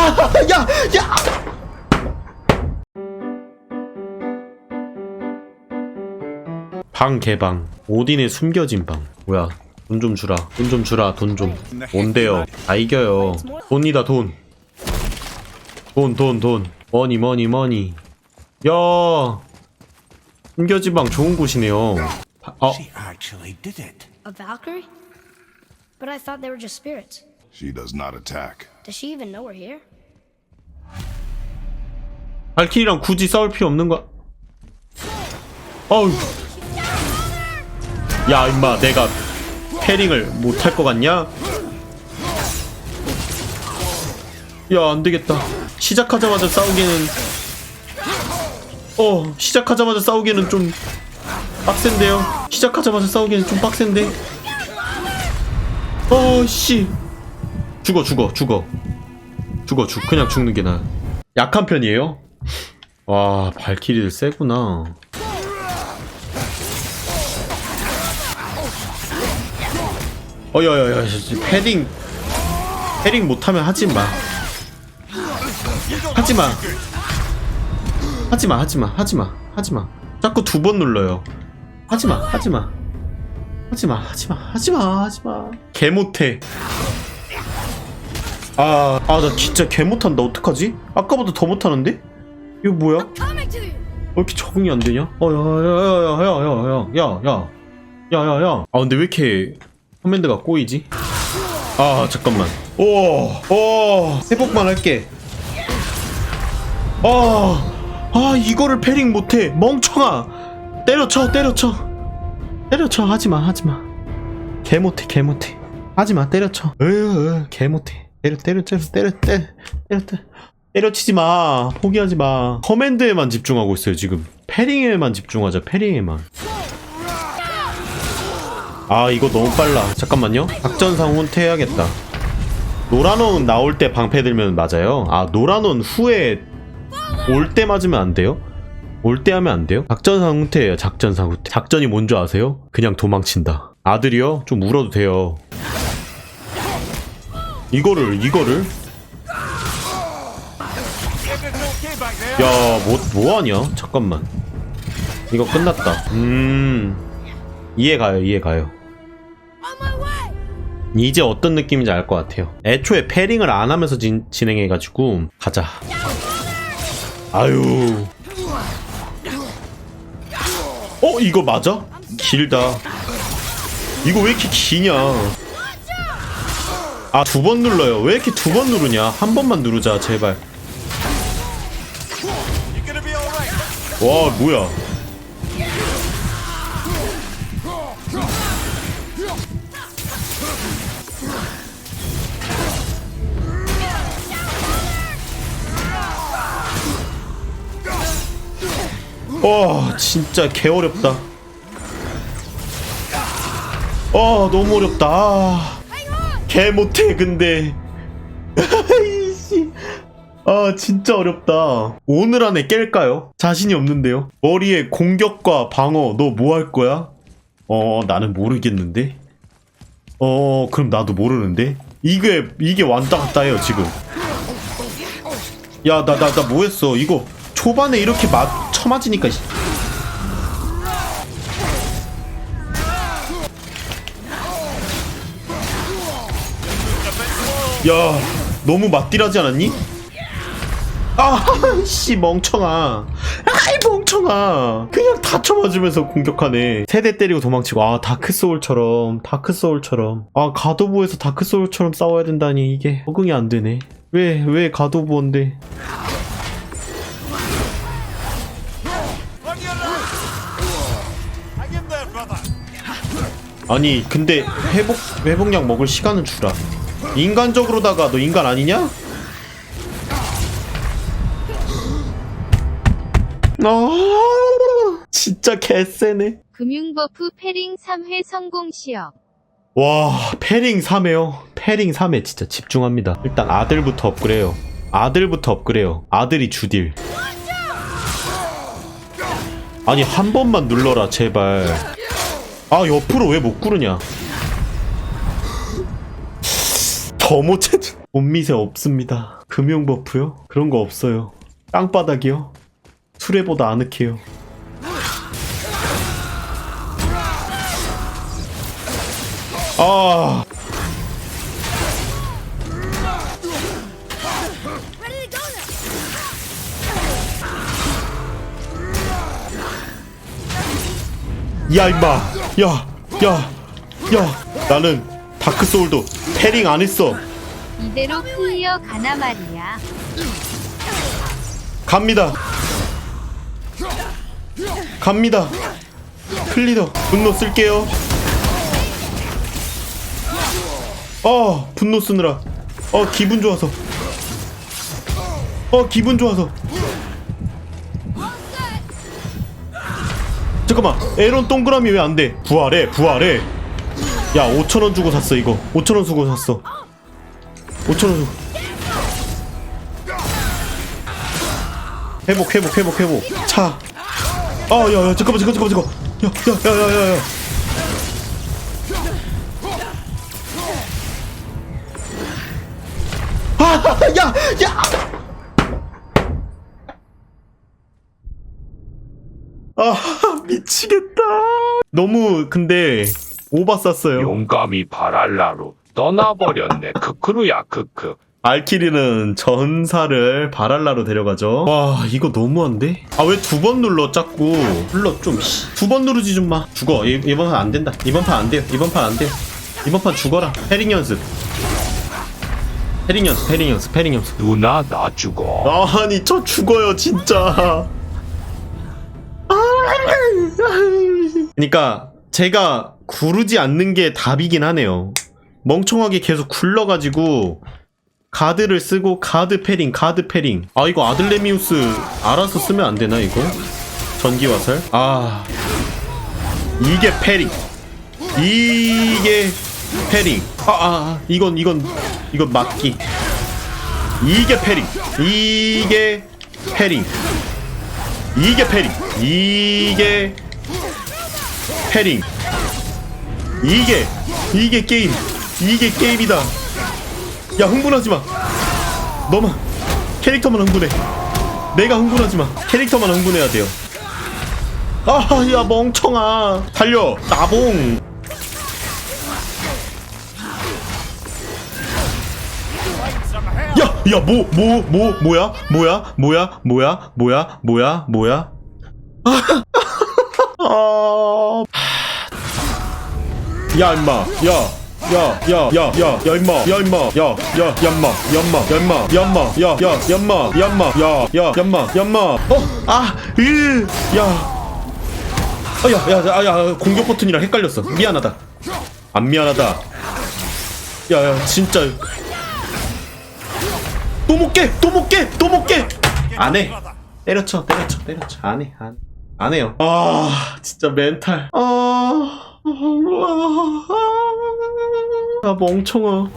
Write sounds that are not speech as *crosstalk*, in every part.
아, 야, 야! 방 개방. 오딘의 숨겨진 방. 뭐야? 돈 좀 주라. 돈 좀 주라. 돈 좀. 뭔데요? 다 이겨요. 돈이다 돈. 돈, 돈, 돈. 머니, 머니, 머니. 야! 숨겨진 방 좋은 곳이네요. 바- 어, She actually did it. A Valkyrie? But I thought they were just spirits. She does not attack. Does she even know we're here? 발키리랑 굳이 싸울 필요 없는 거야. 어우. 야, 임마, 내가 패링을 못할 것 같냐? 야, 안 되겠다. 시작하자마자 싸우기는. 어, 시작하자마자 싸우기는 좀 빡센데요. 시작하자마자 싸우기는 좀 빡센데. 어, 씨. 죽어, 죽어, 죽어. 죽어, 죽. 그냥 죽는 게 나아. 약한 편이에요? 와 발키리들 세구나. 어여여여 패딩. 패딩 못하면 하지마. 하지마. 하지마 하지마 하지마 하지마. 자꾸 두 번 눌러요. 하지마 하지마. 하지마 하지마 하지마 하지마. 개 못해. 아아 나 진짜 개 못한다. 어떡하지? 아까보다 더 못하는데 이거 뭐야? 왜 이렇게 적응이 안 되냐? 어, 야, 야, 야, 야, 야, 야, 야, 야, 야, 야, 야. 아, 근데 왜 이렇게 커맨드가 꼬이지? 아, 잠깐만. 오, 오, 회복만 할게. 아, 아, 이거를 패링 못해. 멍청아. 때려쳐, 때려쳐. 때려쳐, 하지마, 하지마. 개 못해, 개 못해. 하지마, 때려쳐. 으, 개 못해. 때려, 때려, 때려, 때려, 때려, 때려, 때려. 때려치지 마. 포기하지 마. 커맨드에만 집중하고 있어요, 지금. 패링에만 집중하자, 패링에만. 아, 이거 너무 빨라. 잠깐만요. 작전상 혼태해야겠다. 노란원 나올 때 방패 들면 맞아요? 아, 노란원 후에 올 때 맞으면 안 돼요? 올 때 하면 안 돼요? 작전상 후퇴예요, 작전상 후퇴. 작전이 뭔지 아세요? 그냥 도망친다. 아들이요? 좀 울어도 돼요. 이거를, 이거를? 야, 뭐, 뭐하냐? 잠깐만. 이거 끝났다. 음. 이해 가요, 이해 가요. 이제 어떤 느낌인지 알 것 같아요. 애초에 패링을 안 하면서 진, 진행해가지고, 가자. 아유. 어, 이거 맞아? 길다. 이거 왜 이렇게 기냐? 아, 두 번 눌러요. 왜 이렇게 두 번 누르냐? 한 번만 누르자, 제발. 와 뭐야? 와 진짜 개 어렵다. 아 너무 어렵다. 아, 개 못해 근데 *laughs* 아 진짜 어렵다 오늘 안에 깰까요? 자신이 없는데요 머리에 공격과 방어 너 뭐 할 거야? 어 나는 모르겠는데 어 그럼 나도 모르는데 이게 이게 왔다 갔다 해요 지금 야 나 나 나 뭐 했어 이거 초반에 이렇게 맞 쳐맞으니까 씨. 야 너무 맞디라지 않았니? 아씨 멍청아. 아이 멍청아. 그냥 다 쳐맞으면서 공격하네. 세대 때리고 도망치고 아 다크소울처럼 다크소울처럼. 아 가도부에서 다크소울처럼 싸워야 된다니 이게 적응이 안 되네. 왜 왜 가도부인데. 아니 근데 회복 회복약 먹을 시간은 주라. 인간적으로다가 너 인간 아니냐? 아 진짜 개쎄네. 금융버프 패링 3회 성공 시험. 와 패링 3회요? 패링 3회 진짜 집중합니다. 일단 아들부터 업그레요. 아들부터 업그레요. 아들이 주딜. 아니 한 번만 눌러라 제발. 아 옆으로 왜 못 구르냐? 더못 밑에 없습니다. 금용 버프요? 그런 거 없어요. 땅바닥이요? 수레보다 아늑해요. 아. 야 임마 야야 야 나는 다크 소울도 패링 안 했어 이대로 클리어 가나 말이야. 갑니다 갑니다. 클리더 분노 쓸게요. 어 분노 쓰느라. 어 기분 좋아서. 어 기분 좋아서. 잠깐만 에론 동그라미 왜 안돼? 부활해 부활해. 야 5천원 주고 샀어 이거. 5천원 주고 샀어. 5천원 주고 회복 회복 회복 회복 차 아야야 잠깐만 잠깐만 잠깐만 잠깐만 야야야야야야 아야 야! 아 미치겠다 너무 근데 오바 쌌어요 용감히 바랄라로 떠나버렸네. 크크루야 크크. 알키리는 전사를 바랄라로 데려가죠. 와, 이거 너무한데? 아, 왜 두 번 눌러, 자꾸. 눌러, 좀, 두 번 누르지 좀 마. 죽어. 이, 이번 판 안 된다. 이번 판 안 돼요. 이번 판 안 돼요. 이번 판 죽어라. 패링 연습. 패링 연습, 패링 연습, 패링 연습. 누나 나 죽어. 아니, 저 죽어요, 진짜. 그니까, 제가 구르지 않는 게 답이긴 하네요. 멍청하게 계속 굴러가지고, 가드를 쓰고 가드 패링 가드 패링. 아 이거 아들레미우스 알아서 쓰면 안 되나 이거? 전기 화살? 아. 이게 패링. 이게 패링. 아, 아, 아. 이건 이건 이건 막기. 이게 패링. 이게 패링. 이게 패링. 이게 패링. 이게 이게 게임. 이게 게임이다 야 흥분하지 마. 너만 캐릭터만 흥분해. 내가 흥분하지 마. 캐릭터만 흥분해야 돼요. 아, 야 멍청아. 달려. 나봉. 야, 야, 뭐, 뭐, 뭐, 뭐야, 뭐야, 뭐야, 뭐야, 뭐야, 뭐야, 뭐야. *laughs* 아, 야, 임마, 야. 야, 야, 야, 야, 야, 임마, 야, 임마, 야, 야, 얌마, 얌마, 얌마, 얌마, 야, 야, 얌마, 얌마, 야, 야, 얌마, 얌마. 어, 아, 으, 야. 아, 야, 야, 야, 야, 공격 버튼이랑 헷갈렸어. 미안하다. 안 미안하다. 야, 야, 진짜. 또 못 깨, 또 못 깨, 또 못 깨. 안 해. 때려쳐, 때려쳐, 때려쳐. 안 해, 안, 안 해요. 아, 진짜 멘탈. 아. 아 멍청아.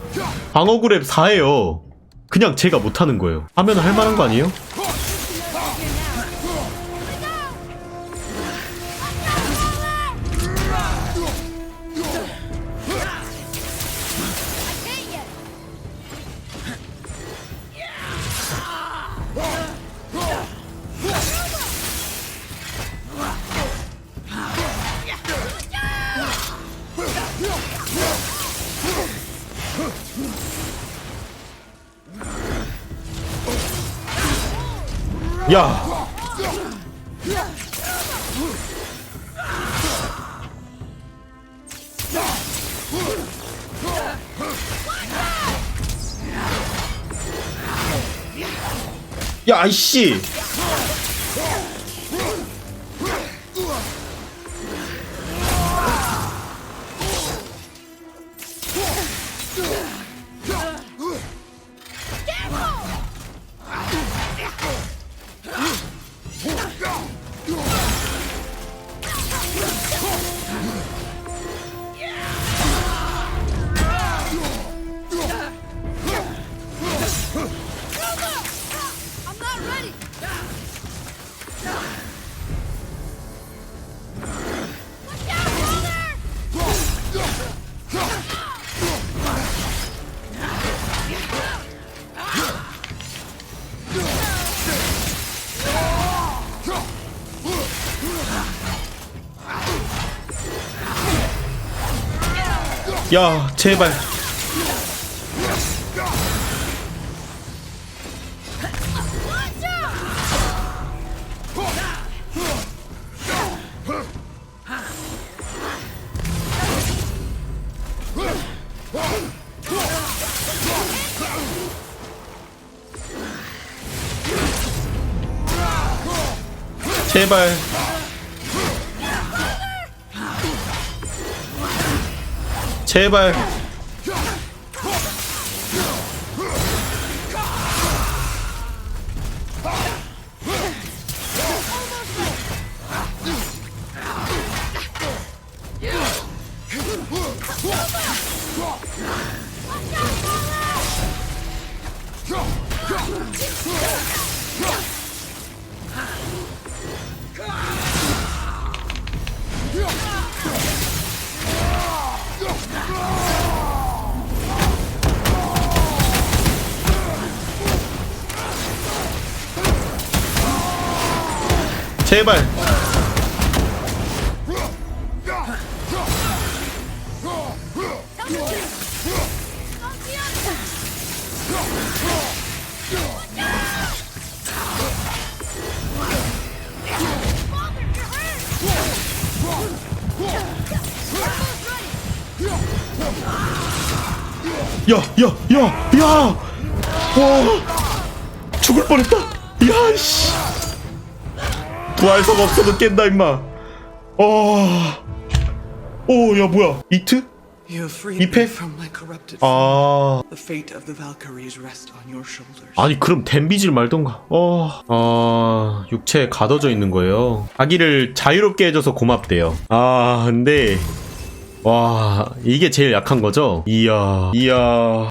방어 그랩 4예요. 그냥 제가 못하는 거예요. 하면 할 만한 거 아니에요? 야 야, 아이씨! 야, 제발. 제발. 제발. 제발. 야, 야, 야, 야! 와, 죽을 뻔했다. 야, 씨. 부활석 없어도 깬다 임마. 어... 오, 야 뭐야? 이트? 이패? 아... 아니 그럼 댐비질 말던가. 어... 어... 육체에 가둬져 있는 거예요. 아기를 자유롭게 해줘서 고맙대요. 아 근데 와 이게 제일 약한 거죠? 이야 이야